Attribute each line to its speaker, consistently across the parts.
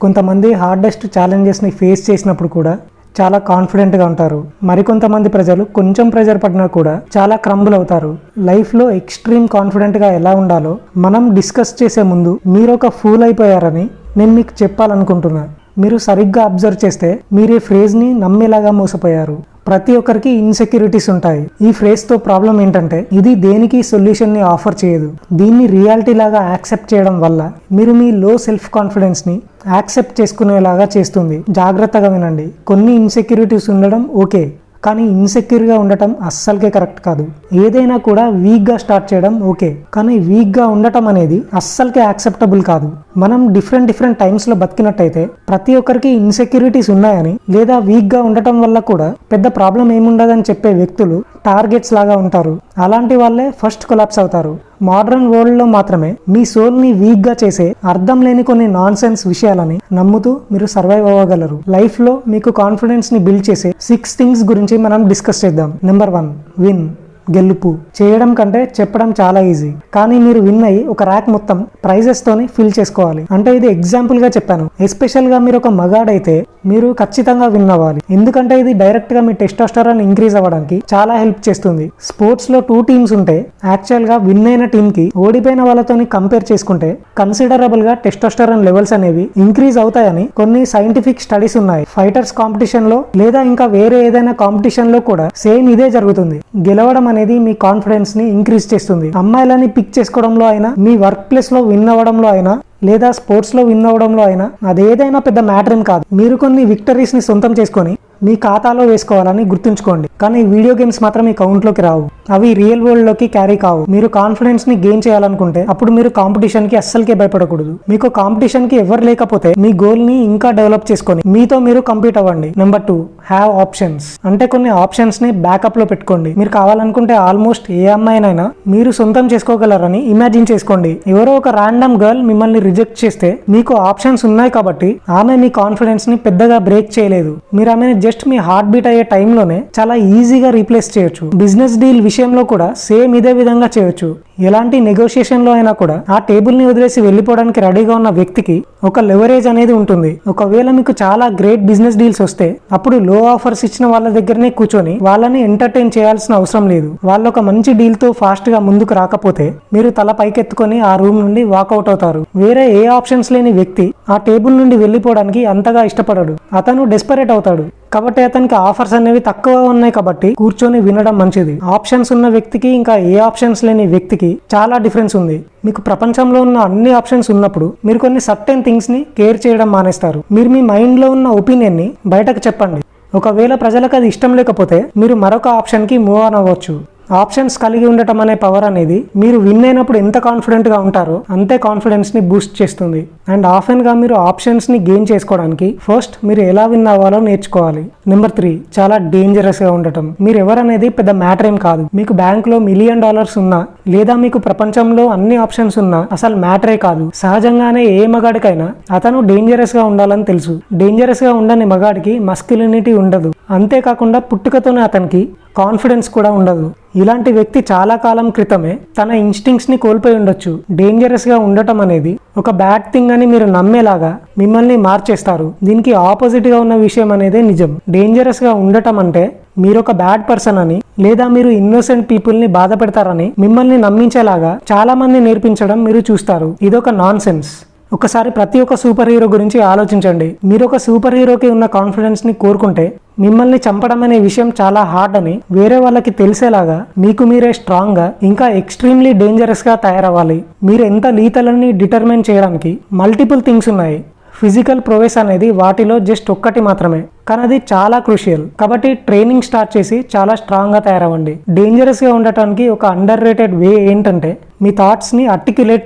Speaker 1: కొంతమంది hardest ఛాలెంజెస్ని face చేసినప్పుడు కూడా చాలా కాన్ఫిడెంట్గా ఉంటారు. మరికొంతమంది ప్రజలు కొంచెం ప్రెజర్ పడినా కూడా చాలా క్రంబుల్ అవుతారు. లైఫ్లో ఎక్స్ట్రీమ్ కాన్ఫిడెంట్గా ఎలా ఉండాలో మనం డిస్కస్ చేసే ముందు మీరు ఒక ఫూల్ అయిపోయారని నేను మీకు చెప్పాలనుకుంటున్నా. మీరు సరిగ్గా అబ్జర్వ్ చేస్తే మీరు ఈ ఫ్రేజ్ని నమ్మేలాగా మోసపోయారు. ప్రతి ఒక్కరికి ఇన్సెక్యూరిటీస్ ఉంటాయి. ఈ ఫ్రేజ్తో ప్రాబ్లం ఏంటంటే ఇది దేనికి సొల్యూషన్ని ఆఫర్ చేయదు. దీన్ని రియాలిటీ లాగా యాక్సెప్ట్ చేయడం వల్ల మీరు మీ లో సెల్ఫ్ కాన్ఫిడెన్స్ని యాక్సెప్ట్ చేసుకునేలాగా చేస్తుంది. జాగ్రత్తగా వినండి. కొన్ని ఇన్సెక్యూరిటీస్ ఉండడం ఓకే. కానీ ఇన్సెక్యూర్గా ఉండటం అస్సలకే కరెక్ట్ కాదు. ఏదైనా కూడా వీక్గా స్టార్ట్ చేయడం ఓకే కానీ వీక్గా ఉండటం అనేది అస్సలకే యాక్సెప్టబుల్ కాదు. మనం డిఫరెంట్ డిఫరెంట్ టైమ్స్లో బతికినట్టయితే ప్రతి ఒక్కరికి ఇన్సెక్యూరిటీస్ ఉన్నాయని లేదా వీక్గా ఉండటం వల్ల కూడా పెద్ద ప్రాబ్లం ఏముండదని చెప్పే వ్యక్తులు టార్గెట్స్ లాగా ఉంటారు. అలాంటి వాళ్ళే ఫస్ట్ కొలాప్స్ అవుతారు. మోడర్న్ వరల్డ్లో మాత్రమే మీ సోల్ని వీక్గా చేసే అర్థం లేని కొన్ని నాన్ సెన్స్ విషయాలని నమ్ముతూ మీరు సర్వైవ్ అవ్వగలరు. లైఫ్లో మీకు కాన్ఫిడెన్స్ని బిల్డ్ చేసే సిక్స్ థింగ్స్ గురించి మనం డిస్కస్ చేద్దాం. Number one win. గెలుపు. చేయడం కంటే చెప్పడం చాలా ఈజీ కానీ మీరు విన్ అయ్యి ఒక ర్యాక్ మొత్తం ప్రైజెస్ తోని ఫిల్ చేసుకోవాలి. అంటే ఇది ఎగ్జాంపుల్గా చెప్పాను. ఎస్పెషల్గా మీరు ఒక మగాడైతే మీరు ఖచ్చితంగా విన్ అవ్వాలి. ఎందుకంటే ఇది డైరెక్ట్గా మీ టెస్టోస్టరాన్ ఇంక్రీజ్ అవ్వడానికి చాలా హెల్ప్ చేస్తుంది. స్పోర్ట్స్లో టూ టీమ్స్ ఉంటే యాక్చువల్గా విన్ అయిన టీమ్కి ఓడిపోయిన వాళ్ళతోని కంపేర్ చేసుకుంటే కన్సిడరబుల్గా టెస్టోస్టరాన్ లెవెల్స్ అనేవి ఇంక్రీజ్ అవుతాయని కొన్ని సైంటిఫిక్ స్టడీస్ ఉన్నాయి. ఫైటర్స్ కాంపిటీషన్లో లేదా ఇంకా వేరే ఏదైనా కాంపిటీషన్లో కూడా సేమ్ ఇదే జరుగుతుంది. గెలవడం అనేది మీ కాన్ఫిడెన్స్ని ఇంక్రీజ్ చేస్తుంది. అమ్మాయిలని పిక్ చేసుకోవడంలో అయినా మీ వర్క్ ప్లేస్లో విన్ అవ్వడంలో అయినా లేదా స్పోర్ట్స్లో విన్ అవ్వడంలో అయినా అదేదైనా పెద్ద మ్యాటర్ ఏం కాదు. మీరు కొన్ని విక్టరీస్ని సొంతం చేసుకొని మీ ఖాతాలో వేసుకోవాలని గుర్తుంచుకోండి. కానీ వీడియో గేమ్స్ మాత్రం మీ కౌంట్లోకి రావు. అవి రియల్ వరల్డ్లోకి క్యారీ కావు. మీరు కాన్ఫిడెన్స్ని గెయిన్ చేయాలనుకుంటే అప్పుడు మీరు కాంపిటీషన్కి అస్సలకే భయపడకూడదు. మీకు కాంపిటీషన్కి ఎవరు లేకపోతే మీ గోల్ని ఇంకా డెవలప్ చేసుకొని మీతో మీరు కంప్లీట్ అవ్వండి. Number two have options. అంటే కొన్ని ఆప్షన్స్ని బ్యాకప్లో పెట్టుకోండి. మీరు కావాలనుకుంటే ఆల్మోస్ట్ ఏ అమ్మాయినైనా మీరు సొంతం చేసుకోగలరని ఇమాజిన్ చేసుకోండి. ఎవరో ఒక ర్యాండమ్ గర్ల్ మిమ్మల్ని రిజెక్ట్ చేస్తే మీకు ఆప్షన్స్ ఉన్నాయి కాబట్టి ఆమె మీ కాన్ఫిడెన్స్ని పెద్దగా బ్రేక్ చేయలేదు. మీరు ఆమెను జస్ట్ మీ హార్ట్ బీట్ అయ్యే టైంలోనే చాలా ఈజీగా రీప్లేస్ చేయొచ్చు. బిజినెస్ డీల్ విషయంలో కూడా సేమ్ ఇదే విధంగా చేయొచ్చు. ఎలాంటి నెగోషియేషన్లో అయినా కూడా ఆ టేబుల్ని వదిలేసి వెళ్ళిపోవడానికి రెడీగా ఉన్న వ్యక్తికి ఒక లెవరేజ్ అనేది ఉంటుంది. ఒకవేళ మీకు చాలా గ్రేట్ బిజినెస్ డీల్స్ వస్తే అప్పుడు లో ఆఫర్స్ ఇచ్చిన వాళ్ళ దగ్గరనే కూర్చొని వాళ్ళని ఎంటర్టైన్ చేయాల్సిన అవసరం లేదు. వాళ్ళు ఒక మంచి డీల్తో ఫాస్ట్గా ముందుకు రాకపోతే మీరు తల పైకెత్తుకొని ఆ రూమ్ నుండి వాకౌట్ అవుతారు. వేరే ఏ ఆప్షన్స్ లేని వ్యక్తి ఆ టేబుల్ నుండి వెళ్ళిపోవడానికి అంతగా ఇష్టపడడు. అతను డెస్పరేట్ అవుతాడు. కాబట్టి అతనికి ఆఫర్స్ అనేవి తక్కువ ఉన్నాయి కాబట్టి కూర్చొని వినడం మంచిది. ఆప్షన్స్ ఉన్న వ్యక్తికి ఇంకా ఏ ఆప్షన్స్ లేని వ్యక్తికి చాలా డిఫరెన్స్ ఉంది. మీకు ప్రపంచంలో ఉన్న అన్ని ఆప్షన్స్ ఉన్నప్పుడు మీరు కొన్ని సర్టెన్ థింగ్స్ని కేర్ చేయడం మానేస్తారు. మీరు మీ మైండ్లో ఉన్న ఒపీనియన్ని బయటకు చెప్పండి. ఒకవేళ ప్రజలకు అది ఇష్టం లేకపోతే మీరు మరొక ఆప్షన్కి మూవ్ ఆన్ అవ్వచ్చు. ఆప్షన్స్ కలిగి ఉండటం అనే పవర్ అనేది మీరు విన్ అయినప్పుడు ఎంత కాన్ఫిడెంట్గా ఉంటారో అంతే కాన్ఫిడెన్స్ని బూస్ట్ చేస్తుంది. అండ్ ఆఫెన్గా మీరు ఆప్షన్స్ని గెయిన్ చేసుకోవడానికి ఫస్ట్ మీరు ఎలా విన్ అవ్వాలో నేర్చుకోవాలి. నెంబర్ త్రీ చాలా డేంజరస్గా ఉండటం. మీరు ఎవరనేది పెద్ద మ్యాటర్ ఏం కాదు. మీకు బ్యాంక్లో మిలియన్ డాలర్స్ ఉన్నా లేదా మీకు ప్రపంచంలో అన్ని ఆప్షన్స్ ఉన్నా అసలు మ్యాటరే కాదు. సహజంగానే ఏ మగాడికైనా అతను డేంజరస్గా ఉండాలని తెలుసు. డేంజరస్గా ఉండని మగాడికి మస్కులినిటీ ఉండదు. అంతేకాకుండా పుట్టుకతోనే అతనికి కాన్ఫిడెన్స్ కూడా ఉండదు. ఇలాంటి వ్యక్తి చాలా కాలం క్రితమే తన ఇన్స్టింగ్స్ని కోల్పోయి ఉండొచ్చు. డేంజరస్గా ఉండటం అనేది ఒక బ్యాడ్ థింగ్ అని మీరు నమ్మేలాగా మిమ్మల్ని మార్చేస్తారు. దీనికి ఆపోజిట్గా ఉన్న విషయం అనేదే నిజం. డేంజరస్గా ఉండటం అంటే మీరు ఒక బ్యాడ్ పర్సన్ అని లేదా మీరు ఇన్నోసెంట్ పీపుల్ని బాధ పెడతారని మిమ్మల్ని నమ్మించేలాగా చాలా మంది నేర్పించడం మీరు చూస్తారు. ఇదొక నాన్ సెన్స్ ఒకసారి ప్రతి ఒక్క సూపర్ హీరో గురించి ఆలోచించండి. మీరు ఒక సూపర్ హీరోకి ఉన్న కాన్ఫిడెన్స్ని కోరుకుంటే మిమ్మల్ని చంపడం అనే విషయం చాలా హార్డ్ అని వేరే వాళ్ళకి తెలిసేలాగా మీకు మీరే స్ట్రాంగ్గా ఇంకా ఎక్స్ట్రీమ్లీ డేంజరస్గా తయారవ్వాలి. మీరు ఎంత లీతలని డిటర్మైన్ చేయడానికి మల్టిపుల్ థింగ్స్ ఉన్నాయి. ఫిజికల్ ప్రోవెస్ అనేది వాటిలో జస్ట్ ఒక్కటి మాత్రమే. కానీ అది చాలా క్రూషియల్ కాబట్టి ట్రైనింగ్ స్టార్ట్ చేసి చాలా స్ట్రాంగ్గా తయారవ్వండి. డేంజరస్గా ఉండటానికి ఒక అండర్ రేటెడ్ వే ఏంటంటే మీ థాట్స్ని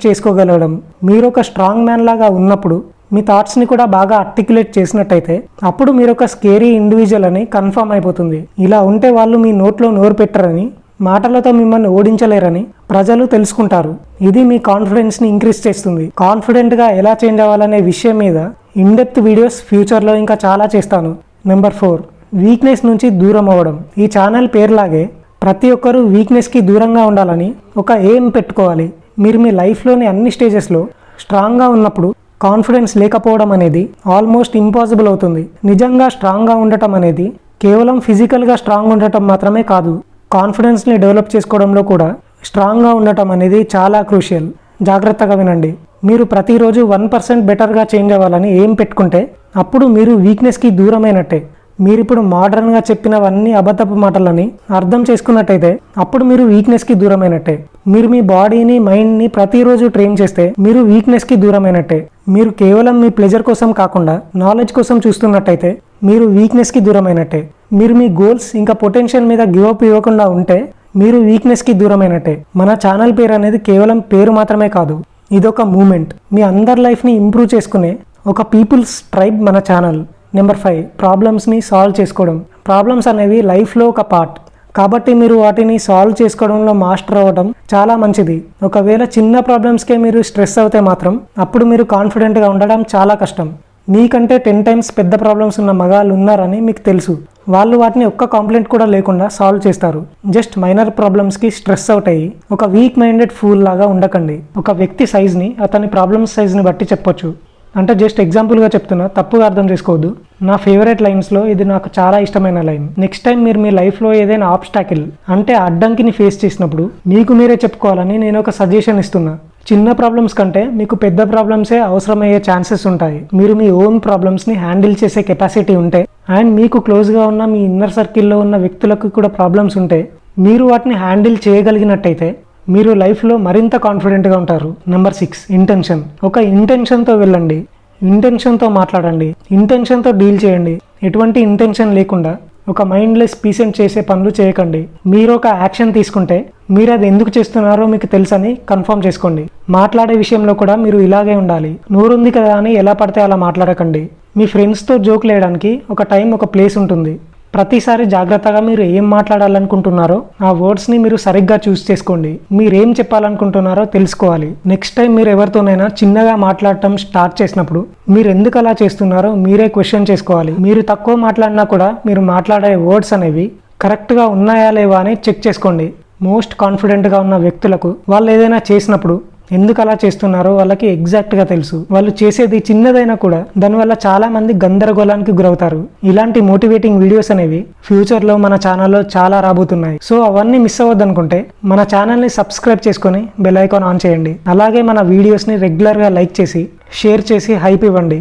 Speaker 1: చేసుకోగలగడం. మీరు ఒక స్ట్రాంగ్ మ్యాన్ లాగా ఉన్నప్పుడు మీ థాట్స్ని కూడా బాగా ఆర్టికులేట్ చేసినట్టయితే అప్పుడు మీరు ఒక స్కేరీ ఇండివిజువల్ అని కన్ఫర్మ్ అయిపోతుంది. ఇలా ఉంటే వాళ్ళు మీ నోట్లో నోరు పెట్టరని మాటలతో మిమ్మల్ని ఓడించలేరని ప్రజలు తెలుసుకుంటారు. ఇది మీ కాన్ఫిడెన్స్ని ఇంక్రీజ్ చేస్తుంది. కాన్ఫిడెంట్గా ఎలా చేంజ్ అవ్వాలనే విషయం మీద ఇన్డెప్త్ వీడియోస్ ఫ్యూచర్లో ఇంకా చాలా చేస్తాను. నెంబర్ ఫోర్ వీక్నెస్ నుంచి దూరం అవ్వడం. ఈ ఛానల్ పేరులాగే ప్రతి ఒక్కరూ వీక్నెస్కి దూరంగా ఉండాలని ఒక ఎయిమ్ పెట్టుకోవాలి. మీరు మీ లైఫ్లోని అన్ని స్టేజెస్లో స్ట్రాంగ్గా ఉన్నప్పుడు కాన్ఫిడెన్స్ లేకపోవడం అనేది ఆల్మోస్ట్ ఇంపాసిబుల్ అవుతుంది. నిజంగా స్ట్రాంగ్గా ఉండటం అనేది కేవలం ఫిజికల్గా స్ట్రాంగ్ ఉండటం మాత్రమే కాదు కాన్ఫిడెన్స్ని డెవలప్ చేసుకోవడంలో కూడా స్ట్రాంగ్గా ఉండటం అనేది చాలా క్రూషియల్. జాగ్రత్తగా వినండి. మీరు ప్రతిరోజు వన్ పర్సెంట్ బెటర్గా చేంజ్ అవ్వాలని ఏం పెట్టుకుంటే అప్పుడు మీరు వీక్నెస్కి దూరమైనట్టే. మీరు ఇప్పుడు మోడర్న్గా చెప్పినవన్నీ అబద్ధపు మాటలని అర్థం చేసుకున్నట్టయితే అప్పుడు మీరు వీక్నెస్కి దూరమైనట్టే. మీరు మీ బాడీని మైండ్ని ప్రతిరోజు ట్రైన్ చేస్తే మీరు వీక్నెస్కి దూరమైనట్టే. మీరు కేవలం మీ ప్లెజర్ కోసం కాకుండా నాలెడ్జ్ కోసం చూస్తున్నట్టయితే మీరు వీక్నెస్కి దూరమైనట్టే. మీరు మీ గోల్స్ ఇంకా పొటెన్షియల్ మీద గివప్ ఇవ్వకుండా ఉంటే మీరు వీక్నెస్కి దూరమైనట్టే. మన ఛానల్ పేరు అనేది కేవలం పేరు మాత్రమే కాదు ఇదొక మూమెంట్ మీ అందరి లైఫ్ని ఇంప్రూవ్ చేసుకునే ఒక పీపుల్స్ ట్రైబ్ మన ఛానల్ నెంబర్ ఫైవ్ ప్రాబ్లమ్స్ని సాల్వ్ చేసుకోవడం. ప్రాబ్లమ్స్ అనేవి లైఫ్లో ఒక పార్ట్ కాబట్టి మీరు వాటిని సాల్వ్ చేసుకోవడంలో మాస్టర్ అవ్వడం చాలా మంచిది. ఒకవేళ చిన్న ప్రాబ్లమ్స్కే మీరు స్ట్రెస్ అవుతే మాత్రం అప్పుడు మీరు కాన్ఫిడెంట్గా ఉండడం చాలా కష్టం. మీకంటే టెన్ టైమ్స్ పెద్ద ప్రాబ్లమ్స్ ఉన్న మగాళ్ళు ఉన్నారని మీకు తెలుసు. వాళ్ళు వాటిని ఒక్క కాంప్లైంట్ కూడా లేకుండా సాల్వ్ చేస్తారు. జస్ట్ మైనర్ ప్రాబ్లమ్స్కి స్ట్రెస్ అవుట్ అయ్యి ఒక వీక్ మైండెడ్ ఫూల్ లాగా ఉండకండి. ఒక వ్యక్తి సైజ్ని అతని ప్రాబ్లమ్స్ సైజ్ని బట్టి చెప్పొచ్చు. అంటే జస్ట్ ఎగ్జాంపుల్గా చెప్తున్నా తప్పుగా అర్థం చేసుకోవద్దు. నా ఫేవరెట్ లైన్స్లో ఇది నాకు చాలా ఇష్టమైన లైన్ నెక్స్ట్ టైం మీరు మీ లైఫ్లో ఏదైనా ఆబ్స్టాకిల్ అంటే అడ్డంకిని ఫేస్ చేసినప్పుడు మీకు మీరే చెప్పుకోవాలని నేను ఒక సజెషన్ ఇస్తున్నా. చిన్న ప్రాబ్లమ్స్ కంటే మీకు పెద్ద ప్రాబ్లమ్సే అవసరమయ్యే ఛాన్సెస్ ఉంటాయి. మీరు మీ ఓన్ ప్రాబ్లమ్స్ని హ్యాండిల్ చేసే కెపాసిటీ ఉంటే అండ్ మీకు క్లోజ్గా ఉన్న మీ ఇన్నర్ సర్కిల్లో ఉన్న వ్యక్తులకు కూడా ప్రాబ్లమ్స్ ఉంటే మీరు వాటిని హ్యాండిల్ చేయగలిగినట్టయితే మీరు లైఫ్లో మరింత కాన్ఫిడెంట్గా ఉంటారు. నెంబర్ సిక్స్ ఇంటెన్షన్ ఒక ఇంటెన్షన్తో వెళ్ళండి. ఇంటెన్షన్తో మాట్లాడండి. ఇంటెన్షన్తో డీల్ చేయండి. ఎటువంటి ఇంటెన్షన్ లేకుండా ఒక మైండ్లెస్ పీసెంట్ చేసే పనులు చేయకండి. మీరు ఒక యాక్షన్ తీసుకుంటే మీరు అది ఎందుకు చేస్తున్నారో మీకు తెలుసని కన్ఫర్మ్ చేసుకోండి. మాట్లాడే విషయంలో కూడా మీరు ఇలాగే ఉండాలి. నోరుంది కదా అని ఎలా పడితే అలా మాట్లాడకండి. మీ ఫ్రెండ్స్తో జోక్ లేయడానికి ఒక టైం ఒక ప్లేస్ ఉంటుంది. ప్రతిసారి జాగ్రత్తగా మీరు ఏం మాట్లాడాలనుకుంటున్నారో ఆ వర్డ్స్ని మీరు సరిగ్గా చూస్ చేసుకోండి. మీరు ఏం చెప్పాలనుకుంటున్నారో తెలుసుకోవాలి. నెక్స్ట్ టైం మీరు ఎవరితోనైనా చిన్నగా మాట్లాడటం స్టార్ట్ చేసినప్పుడు మీరు ఎందుకు అలా చేస్తున్నారో మీరే క్వశ్చన్ చేసుకోవాలి. మీరు తక్కువ మాట్లాడినా కూడా మీరు మాట్లాడే వర్డ్స్ అనేవి కరెక్ట్గా ఉన్నాయా లేవా అని చెక్ చేసుకోండి. మోస్ట్ కాన్ఫిడెంట్గా ఉన్న వ్యక్తులకు వాళ్ళు ఏదైనా చేసినప్పుడు ఎందుకు అలా చేస్తున్నారో వాళ్ళకి ఎగ్జాక్ట్గా తెలుసు. వాళ్ళు చేసేది చిన్నదైనా కూడా దానివల్ల చాలా మంది గందరగోళానికి గురవుతారు. ఇలాంటి మోటివేటింగ్ వీడియోస్ అనేవి ఫ్యూచర్లో మన ఛానల్లో చాలా రాబోతున్నాయి. సో అవన్నీ మిస్ అవ్వద్దనుకుంటే మన ఛానల్ని సబ్స్క్రైబ్ చేసుకొని బెల్ ఐకాన్ ఆన్ చేయండి. అలాగే మన వీడియోస్ని రెగ్యులర్గా లైక్ చేసి షేర్ చేసి హైప్ ఇవ్వండి.